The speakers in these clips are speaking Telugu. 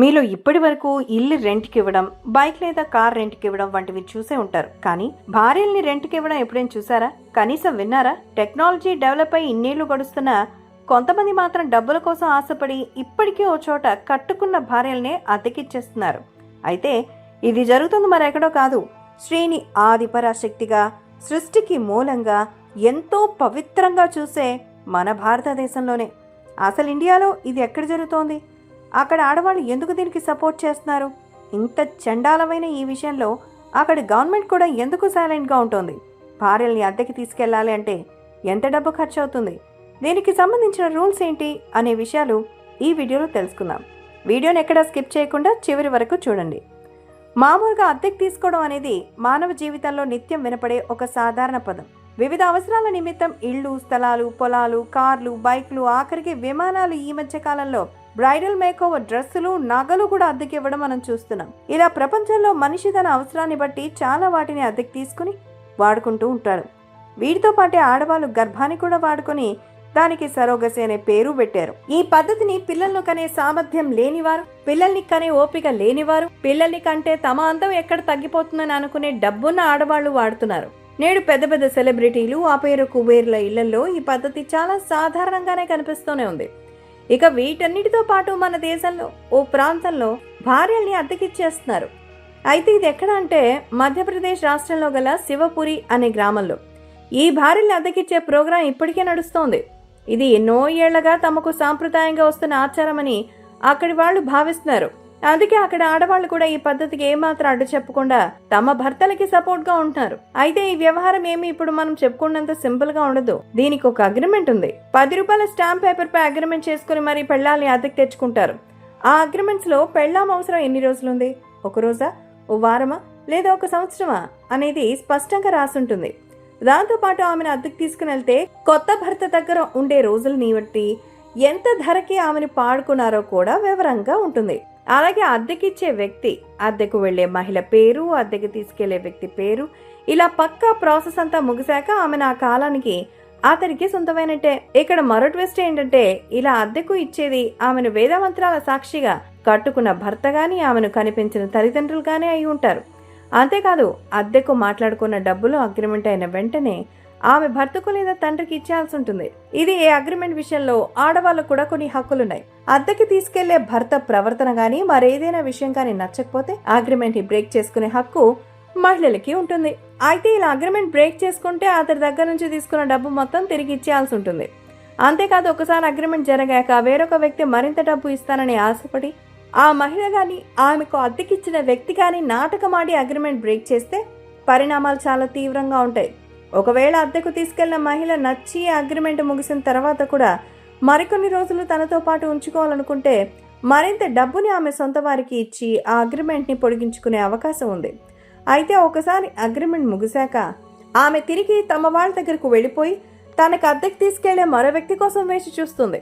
మీలో ఇప్పటి వరకు ఇల్లు రెంట్కి ఇవ్వడం బైక్ లేదా కార్ రెంట్కి ఇవ్వడం వంటివి చూసే ఉంటారు. కానీ భార్యల్ని రెంట్కి ఇవ్వడం ఎప్పుడైనా చూసారా? కనీసం విన్నారా? టెక్నాలజీ డెవలప్ అయి ఇన్నేళ్ళు గడుస్తున్నా కొంతమంది మాత్రం డబ్బుల కోసం ఆశపడి ఇప్పటికీ ఓ చోట కట్టుకున్న భార్యల్నే అద్దెకిచ్చేస్తున్నారు. అయితే ఇది జరుగుతుంది మరెక్కడో కాదు. శ్రీని ఆదిపరాశక్తిగా సృష్టికి మూలంగా ఎంతో పవిత్రంగా చూసే మన భారతదేశంలోనే. అసలు ఇండియాలో ఇది ఎక్కడ జరుగుతోంది? అక్కడ ఆడవాళ్ళు ఎందుకు దీనికి సపోర్ట్ చేస్తున్నారు? ఇంత చండాలమైన ఈ విషయంలో అక్కడ గవర్నమెంట్ కూడా ఎందుకు సైలెంట్గా ఉంటుంది? భార్యల్ని అద్దెకి తీసుకెళ్ళాలి అంటే ఎంత డబ్బు ఖర్చు అవుతుంది దీనికి సంబంధించిన రూల్స్ ఏంటి? అనే విషయాలు ఈ వీడియోలో తెలుసుకుందాం. వీడియోని ఎక్కడా స్కిప్ చేయకుండా చివరి వరకు చూడండి. మామూలుగా అద్దెకి తీసుకోవడం అనేది మానవ జీవితంలో నిత్యం వినపడే ఒక సాధారణ పదం. వివిధ అవసరాల నిమిత్తం ఇళ్ళు స్థలాలు పొలాలు కార్లు బైక్లు ఆఖరికి విమానాలు ఈ మధ్య కాలంలో బ్రైడల్ మేకోవర్ డ్రెస్సులు నగలు కూడా అద్దెకి ఇవ్వడం మనం చూస్తున్నాం. ఇలా ప్రపంచంలో మనిషి తన అవసరాన్ని బట్టి చాలా వాటిని అద్దెకి తీసుకుని వాడుకుంటూ ఉంటారు వీటితో పాటే ఆడవాళ్ళు గర్భాన్ని కూడా వాడుకొని దానికి సరోగసి అనే పేరు పెట్టారు. ఈ పద్ధతిని పిల్లలను కనే సామర్థ్యం లేనివారు పిల్లల్ని కనే ఓపిక లేనివారు పిల్లల్ని కంటే తమ అందం ఎక్కడ తగ్గిపోతుందని అనుకునే డబ్బున్న ఆడవాళ్ళు వాడుతున్నారు. నేడు పెద్ద పెద్ద సెలబ్రిటీలు ఆ పేరు కుబేర్ల ఇళ్ళలో ఈ పద్ధతి చాలా సాధారణంగానే కనిపిస్తూనే ఉంది. ఇక వీటన్నిటితో పాటు మన దేశంలో ఓ ప్రాంతంలో భార్యల్ని అద్దెకిచ్చేస్తున్నారు. అయితే ఇది ఎక్కడ అంటే మధ్యప్రదేశ్ రాష్ట్రంలో గల శివపురి అనే గ్రామంలో. ఈ భార్యల్ని అద్దెకిచ్చే ప్రోగ్రాం ఇప్పటికే నడుస్తోంది. ఇది ఎన్నో ఏళ్ళగా తమకు సాంప్రదాయంగా వస్తున్న ఆచారమని అక్కడి వాళ్ళు భావిస్తున్నారు. అందుకే అక్కడ ఆడవాళ్ళు కూడా ఈ పద్ధతికి ఏమాత్రం అడ్డు చెప్పకుండా తమ భర్తలకి సపోర్ట్గా ఉంటున్నారు. అయితే ఈ వ్యవహారం ఏమి ఇప్పుడు మనం చెప్పుకున్నంత సింపుల్గా ఉండదు. దీనికి ఒక అగ్రిమెంట్ ఉంది. పది రూపాయల స్టాంప్ పేపర్ పై అగ్రిమెంట్ చేసుకుని మరి పెళ్ళాలని అద్దెకి తెచ్చుకుంటారు. ఆ అగ్రిమెంట్స్లో పెళ్ళాం అవసరం ఎన్ని రోజులుంది? ఒక రోజా? ఓ వారమా? లేదా ఒక సంవత్సరమా? అనేది స్పష్టంగా రాసుంటుంది. దాంతోపాటు ఆమెను అద్దెకి తీసుకుని వెళ్తే కొత్త భర్త దగ్గర ఉండే రోజులని బట్టి ఎంత ధరకి ఆమెను పాడుకున్నారో కూడా వివరంగా ఉంటుంది. అలాగే అద్దెకిచ్చే వ్యక్తి అద్దెకు వెళ్ళే మహిళ పేరు అద్దెకి తీసుకెళ్ళే వ్యక్తి పేరు ఇలా పక్కా ప్రాసెస్ అంతా ముగిశాక ఆమెను ఆ కాలానికి అతనికి సొంతమైనట్టే. ఇక్కడ మరో ట్విస్ట్ ఏంటంటే ఇలా అద్దెకు ఇచ్చేది ఆమెను వేదమంత్రాల సాక్షిగా కట్టుకున్న భర్త గాని ఆమెను కనిపించిన తల్లిదండ్రులు గానీ అయి ఉంటారు. అంతేకాదు అద్దెకు మాట్లాడుకున్న డబ్బులు అగ్రిమెంట్ అయిన వెంటనే ఆమె భర్తకు లేదా తండ్రికి ఇచ్చేయాల్సి ఉంటుంది ఇది ఏ అగ్రిమెంట్ విషయంలో ఆడవాళ్ళకు కూడా కొన్ని హక్కులున్నాయి. అద్దెకి తీసుకెళ్ళే భర్త ప్రవర్తన గాని మరేదైనా విషయం కానీ నచ్చకపోతే అగ్రిమెంట్ని బ్రేక్ చేసుకునే హక్కు మహిళలకి ఉంటుంది. అయితే ఇలా అగ్రిమెంట్ బ్రేక్ చేసుకుంటే అతడి దగ్గర నుంచి తీసుకున్న డబ్బు మొత్తం తిరిగి ఇచ్చేయాల్సి ఉంటుంది అంతేకాదు ఒకసారి అగ్రిమెంట్ జరగాక వేరొక వ్యక్తి మరింత డబ్బు ఇస్తానని ఆశపడి ఆ మహిళ గాని ఆమెకు అద్దెకిచ్చిన వ్యక్తి కానీ నాటకమాడి అగ్రిమెంట్ బ్రేక్ చేస్తే పరిణామాలు చాలా తీవ్రంగా ఉంటాయి. ఒకవేళ అద్దెకు తీసుకెళ్ళిన మహిళ నచ్చి అగ్రిమెంట్ ముగిసిన తర్వాత కూడా మరికొన్ని రోజులు తనతో పాటు ఉంచుకోవాలనుకుంటే మరింత డబ్బుని ఆమె సొంత వారికి ఇచ్చి ఆ అగ్రిమెంట్ని పొడిగించుకునే అవకాశం ఉంది. అయితే ఒకసారి అగ్రిమెంట్ ముగిశాక ఆమె తిరిగి తమ వాళ్ళ దగ్గరకు వెళ్ళిపోయి తనకు అద్దెకు తీసుకెళ్ళే మరో వ్యక్తి కోసం వేచి చూస్తుంది.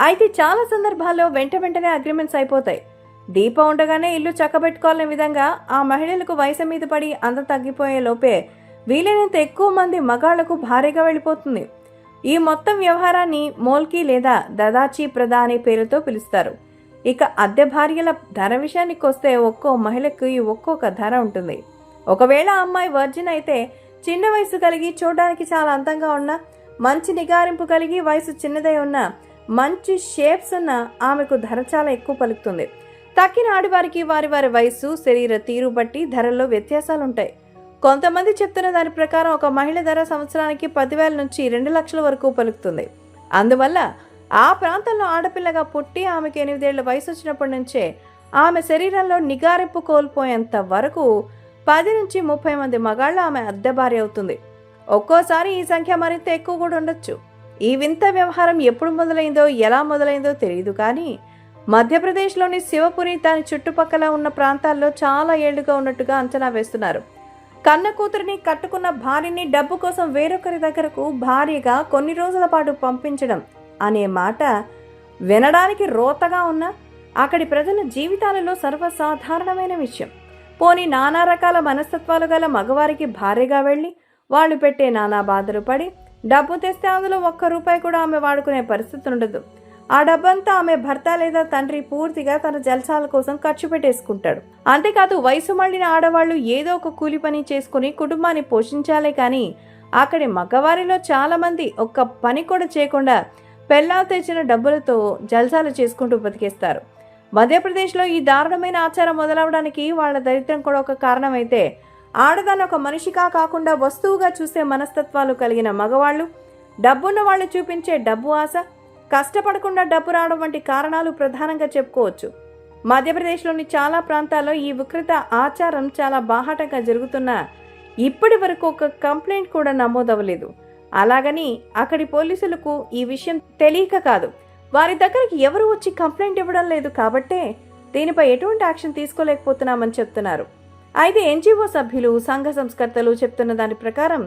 అయితే చాలా సందర్భాల్లో వెంట వెంటనే అగ్రిమెంట్స్ అయిపోతాయి. దీపం ఉండగానే ఇల్లు చక్కబెట్టుకోవాలనే విధంగా ఆ మహిళలకు వయసు మీద పడి అంత తగ్గిపోయే లోపే వీలైనంత ఎక్కువ మంది మగాళ్ళకు భారీగా వెళ్ళిపోతుంది. ఈ మొత్తం వ్యవహారాన్ని మోల్కీ లేదా దదాచి ప్రదా అనే పేరుతో పిలుస్తారు. ఇక అద్దె భార్యల ధర విషయానికి వస్తే ఒక్కో మహిళకు ఒక్కొక్క ధర ఉంటుంది. ఒకవేళ అమ్మాయి వర్జిన్ అయితే చిన్న వయసు కలిగి చూడడానికి చాలా అందంగా ఉన్న మంచి నిగారింపు కలిగి వయసు చిన్నదై ఉన్న మంచి షేప్స్ ఉన్న ఆమెకు ధర చాలా ఎక్కువ పలుకుతుంది. తక్కిన ఆడివారికి వారి వారి వయసు శరీర తీరు బట్టి ధరల్లో వ్యత్యాసాలుంటాయి. కొంతమంది చెప్తున్న దాని ప్రకారం ఒక మహిళ ధర సంవత్సరానికి పదివేల నుంచి రెండు లక్షల వరకు పలుకుతుంది. అందువల్ల ఆ ప్రాంతంలో ఆడపిల్లగా పుట్టి ఆమెకు ఎనిమిదేళ్ళ వయసు వచ్చినప్పటి నుంచే ఆమె శరీరంలో నిగారింపు కోల్పోయేంత వరకు పది నుంచి ముప్పై మంది మగాళ్ళ ఆమె అద్దె భార్య అవుతుంది. ఒక్కోసారి ఈ సంఖ్య మరింత ఎక్కువ కూడా ఉండొచ్చు. ఈ వింత వ్యవహారం ఎప్పుడు మొదలైందో ఎలా మొదలైందో తెలియదు కానీ మధ్యప్రదేశ్లోని శివపురి దాని చుట్టుపక్కల ఉన్న ప్రాంతాల్లో చాలా ఏళ్ళుగా ఉన్నట్టుగా అంచనా వేస్తున్నారు. కన్న కూతురిని కట్టుకున్న భార్యని డబ్బు కోసం వేరొకరి దగ్గరకు భార్యగా కొన్ని రోజుల పాటు పంపించడం అనే మాట వినడానికి రోతగా ఉన్న అక్కడి ప్రజల జీవితాలలో సర్వసాధారణమైన విషయం. పోని నానా రకాల మనస్తత్వాలు గల మగవారికి భార్యగా వెళ్ళి వాళ్ళు పెట్టే నానా బాధలు పడి డబ్బు తెస్తే అందులో ఒక్క రూపాయి కూడా ఆమె వాడుకునే పరిస్థితి ఉండదు. ఆ డబ్బంతా ఆమె భర్త లేదా తండ్రి పూర్తిగా తన జల్సాల కోసం ఖర్చు పెట్టేసుకుంటాడు. అంతేకాదు వయసు మళ్ళిన ఆడవాళ్ళు ఏదో ఒక కూలి పని చేసుకుని కుటుంబాన్ని పోషించాలే కానీ అక్కడి మగవారిలో చాలా మంది ఒక్క పని కూడా చేయకుండా పెళ్ళాలు తెచ్చిన డబ్బులతో జల్సాలు చేసుకుంటూ బతికేస్తారు. మధ్యప్రదేశ్లో ఈ దారుణమైన ఆచారం మొదలవడానికి వాళ్ళ దరిద్రం కూడా ఒక కారణమైతే ఆడదాన్ని ఒక మనిషిగా కాకుండా వస్తువుగా చూసే మనస్తత్వాలు కలిగిన మగవాళ్ళు డబ్బున్న వాళ్ళు చూపించే డబ్బు ఆశ కష్టపడకుండా డబ్బు రావడం వంటి కారణాలు ప్రధానంగా చెప్పుకోవచ్చు. మధ్యప్రదేశ్లోని చాలా ప్రాంతాల్లో ఈ వికృత ఆచారం చాలా బాహాటంగా జరుగుతున్న ఇప్పటి వరకు ఒక కంప్లైంట్ కూడా నమోదవ్వలేదు. అలాగని అక్కడి పోలీసులకు ఈ విషయం తెలియక కాదు. వారి దగ్గరికి ఎవరు వచ్చి కంప్లైంట్ ఇవ్వడం లేదు కాబట్టే దీనిపై ఎటువంటి యాక్షన్ తీసుకోలేకపోతున్నామని చెప్తున్నారు. అయితే ఎన్జిఓ సభ్యులు సంఘ సంస్కర్తలు చెప్తున్న దాని ప్రకారం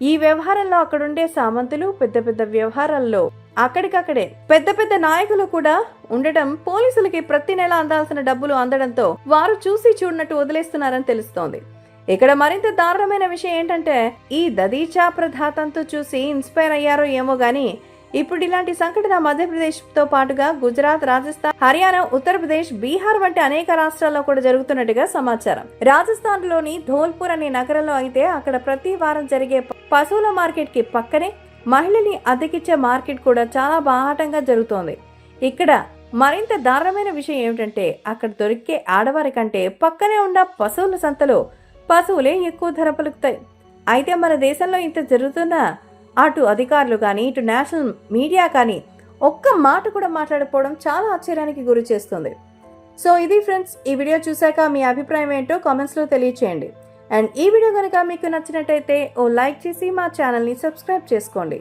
ఈ వ్యవహారంలో అక్కడుండే సామంతులు పెద్ద పెద్ద వ్యవహారాల్లో అక్కడికక్కడే పెద్ద పెద్ద నాయకులు కూడా ఉండటం పోలీసులకి ప్రతి నెల అందాల్సిన డబ్బులు అందడంతో వారు చూసి చూడనట్టు వదిలేస్తున్నారని తెలుస్తోంది. ఇక్కడ మరింత దారుణమైన విషయం ఏంటంటే ఈ దదీచా ప్రధాతంతో చూసి ఇన్స్పైర్ అయ్యారో ఏమో గాని ఇప్పుడు ఇలాంటి సంఘటన మధ్యప్రదేశ్తో పాటుగా గుజరాత్ రాజస్థాన్ హర్యానా ఉత్తరప్రదేశ్ బీహార్ వంటి అనేక రాష్ట్రాల్లో కూడా జరుగుతున్నట్టుగా సమాచారం. రాజస్థాన్లోని ధోల్పూర్ అనే నగరంలో అయితే అక్కడ ప్రతి వారం జరిగే పశువుల మార్కెట్కి పక్కనే మహిళని అద్దెకిచ్చే మార్కెట్ కూడా చాలా బాహాటంగా జరుగుతోంది. ఇక్కడ మరింత దారుణమైన విషయం ఏమిటంటే అక్కడ దొరికే ఆడవారి కంటే పక్కనే ఉన్న పశువుల సంతలో పశువులే ఎక్కువ ధర పలుకుతాయి. అయితే మన దేశంలో ఇంత జరుగుతున్నా అటు అధికారులు కానీ ఇటు నేషనల్ మీడియా కానీ ఒక్క మాట కూడా మాట్లాడకపోవడం చాలా ఆశ్చర్యానికి గురి చేస్తుంది. సో ఇది ఫ్రెండ్స్ ఈ వీడియో చూశాక మీ అభిప్రాయం ఏంటో కామెంట్స్లో తెలియచేయండి. అండ్ ఈ వీడియో కనుక మీకు నచ్చినట్టయితే ఓ లైక్ చేసి మా ఛానల్ని సబ్స్క్రైబ్ చేసుకోండి.